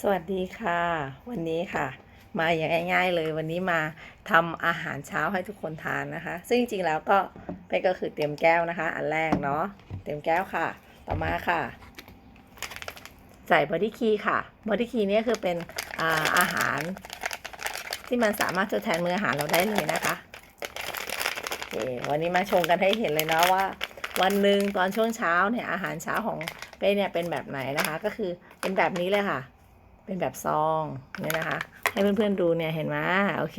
สวัสดีค่ะ วันนี้ค่ะ มาอย่างง่าย ๆ เลยวันนี้มาทำอาหารเช้าให้ทุกคนทานนะคะ ซึ่งจริงๆแล้วก็เป๊กก็คือเตรียมแก้วนะคะ อันแรกเนาะเตรียมแก้วค่ะ ต่อมาค่ะ ใส่บอดี้คีค่ะบอดี้คีนี่คือเป็นอาอาหาร ที่มันสามารถทดแทนมื้ออาหารเราได้เลยนะคะโอเควันนี้มาชงกันให้เห็นเลยเนาะว่า วันหนึ่งตอนช่วงเช้าเนี่ยอาหารเช้าของเป้เนี่ยเป็นแบบไหนนะคะ ก็คือเป็นแบบนี้เลยค่ะ เป็นแบบซองเนี่ยนะคะ ให้เพื่อนๆดูเนี่ยเห็นไหมโอเค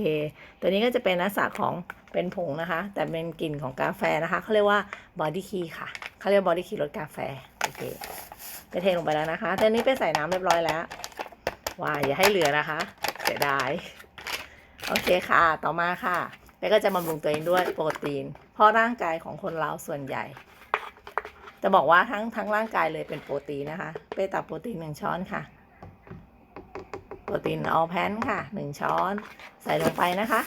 ตัวนี้ก็จะเป็นลักษณะของเป็นผงนะคะ แต่เป็นกลิ่นของกาแฟนะคะเขาเรียกว่าบอดี้คีค่ะเขาเรียกบอดี้คีรสกาแฟโอเคไปเทลงไปแล้วนะคะตอนนี้ไปใส่น้ำเรียบร้อยแล้วว้าอย่าให้เหลือนะคะเสียดายโอเคค่ะ ต่อมาค่ะเป้ก็จะบำรุงตัวเองด้วยโปรตีน เพราะร่างกายของคนเราส่วนใหญ่ จะบอกว่าทั้งทั้งร่างกายเลยเป็นโปรตีนนะคะ เป้ตักโปรตีนหนึ่งช้อนค่ะ โปรตีนออแพนค่ะหนึ่งช้อน ใส่ลงไปนะคะ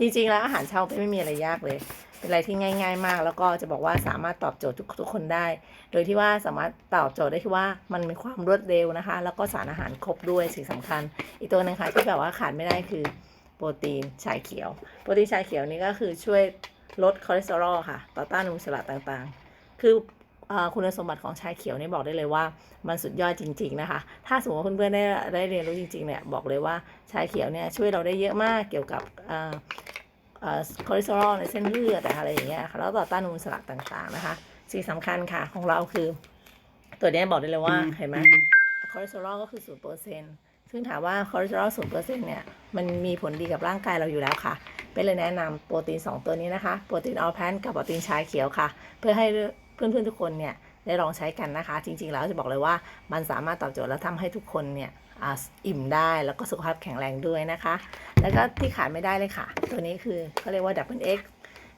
จริงๆแล้วอาหารเช้าไม่มีอะไรยากเลย เป็นอะไรที่ง่าย ๆ มาก แล้วก็จะบอกว่าสามารถตอบโจทย์ทุกทุกคนได้ โดยที่ว่าสามารถตอบโจทย์ได้ที่ว่ามันมีความรวดเร็วนะคะ แล้วก็สารอาหารครบด้วยสิ่งสำคัญ อีกตัวหนึ่งค่ะที่แบบว่าขาดไม่ได้คือโปรตีนชาเขียว โปรตีนชาเขียวนี่ก็คือช่วยลดคอเลสเตอรอลค่ะ ต่อต้านอนุมูลอิสระต่างๆ คือ คุณสมบัติของชาเขียวนี่บอกได้เลยว่า มันสุดยอดจริง ๆนะคะ ถ้าสมมติว่าเพื่อนๆได้ได้เรียนรู้จริงๆเนี่ยบอกเลยว่าชาเขียวเนี่ยช่วยเราได้เยอะมากเกี่ยวกับเอ่อเอ่อคอเลสเตอรอลในเส้นเลือดอะไรอย่างเงี้ยค่ะแล้วต่อต้านอนุมูลอิสระต่าง ๆนะคะสิ่งสำคัญค่ะของเราคือ ตัวเนี้ยบอกได้เลยว่าเห็นไหมคอเลสเตอรอลก็คือศูนย์เปอร์เซ็นต์ซึ่งถามว่าคอเลสเตอรอลศูนย์เปอร์เซ็นต์เนี่ยมันมีผลดีกับร่างกายเราอยู่แล้วค่ะ เป็นเลยแนะนำโปรตีน 2 ตัวนี้นะคะ โปรตีนออลแพนกับโปรตีนชาเขียวค่ะ เพื่อให้ เพื่อนๆทุกคนเนี่ยได้ลองใช้กันนะคะ จริงๆแล้วจะบอกเลยว่ามันสามารถตอบโจทย์และทำให้ทุกคนเนี่ยอ,อิ่มได้แล้วก็สุขภาพแข็งแรงด้วยนะคะ แล้วก็ที่ขาดไม่ได้เลยค่ะ ตัวนี้คือเขาเรียกว่าดับเบิลเอ็ก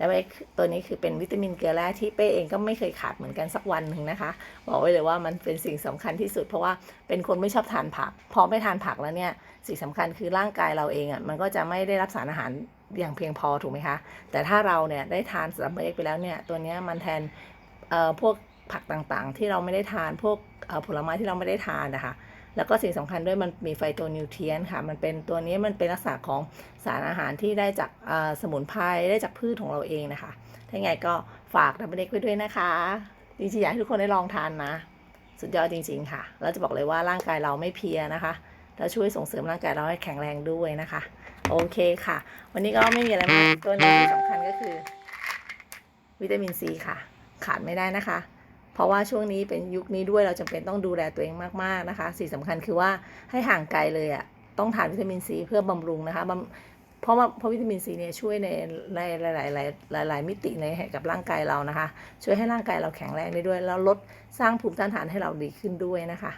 ดับเบิลเอ็กตัวนี้คือเป็นวิตามินเกลือแร่ที่เป้เองก็ไม่เคยขาดเหมือนกันสักวันหนึ่งนะคะ บอกไว้เลยว่ามันเป็นสิ่งสำคัญที่สุด เพราะว่าเป็นคนไม่ชอบทานผัก พอไม่ทานผักแล้วเนี่ยสิ่งสำคัญคือร่างกายเราเองอะมันก็จะไม่ได้รับสารอาหารอย่างเพียงพอถูกไหมคะ แต่ถ้าเราเนี่ยได้ทานสลับเบรกไปแล้วเนี่ยตัวนี้มันแทน พวกผักต่างๆ ที่เราไม่ได้ทานพวกผลไม้ที่เราไม่ได้ทานนะคะแล้วก็สิ่งสำคัญด้วยมันมีไฟโตนิวเทียนค่ะ มันเป็นตัวนี้มันเป็นลักษณะของสารอาหารที่ได้จากสมุนไพรได้จากพืชของเราเองนะคะ ถ้าไงก็ฝากดับเบิลเอ็กไว้ด้วยนะคะ จริงๆอยากให้ทุกคนได้ลองทานนะ สุดยอดจริง ๆ ค่ะ แล้วจะบอกเลยว่าร่างกายเราไม่เพียนะคะ แล้วช่วยส่งเสริมร่างกายเราให้แข็งแรงด้วยนะคะ โอเคค่ะ วันนี้ก็ไม่มีอะไรมากตัวนี้ที่สำคัญก็คือ วิตามินซีค่ะ ขาดไม่ได้นะคะ เพราะว่าช่วงนี้เป็นยุคนี้ด้วยเราจำเป็นต้องดูแลตัวเองมากๆนะคะ สิ่งสำคัญคือว่าให้ห่างไกลเลยอะ่ะต้องทานวิตามินซีเพื่อบำรุงนะคะเพราะว่าเพราะวิตามินซีเนี่ยช่วยในในหลายๆหลายๆหลายๆมิติในให้กับร่างกายเรานะคะ ช่วยให้ร่างกายเราแข็งแรงได้ด้วย แล้วลดสร้างภูมิต้านทานให้เราดีขึ้นด้วยนะคะ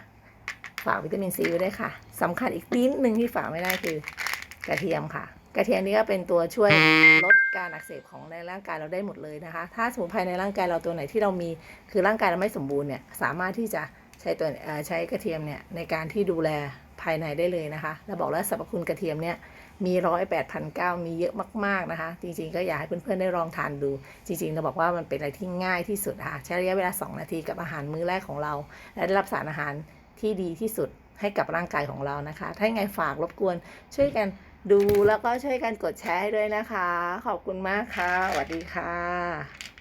ฝากวิตามินซีไว้ด้วยค่ะสำคัญอีกนิดนึงที่ฝากไม่ได้คือกระเทียมค่ะ กระเทียมนี่ก็เป็นตัวช่วยลดการอักเสบของในร่างกายเราได้หมดเลยนะคะ ถ้าสมุนไพรในร่างกายเราตัวไหนที่เรามีคือร่างกายเราไม่สมบูรณ์เนี่ยสามารถที่จะใช้ตัวเอ่อใช้กระเทียมเนี่ยในการที่ดูแลภายในได้เลยนะคะแล้วบอกแล้วสรรพคุณกระเทียมเนี่ยมีร้อยแปดพันเก้ามีเยอะมาก ๆนะคะ จริงๆ ก็อยากให้เพื่อนๆได้ลองทานดู จริงๆ เราบอกว่ามันเป็นอะไรที่ง่ายที่สุดค่ะใช้ระยะเวลา 2 นาทีกับอาหารมื้อแรกของเรา และได้รับสารอาหารที่ดีที่สุด ให้กับร่างกายของเรานะคะ ถ้ายังไงฝากรบกวนช่วยกันดูแล้วก็ช่วยกันกดแชร์ให้ด้วยนะคะ ขอบคุณมากค่ะสวัสดีค่ะ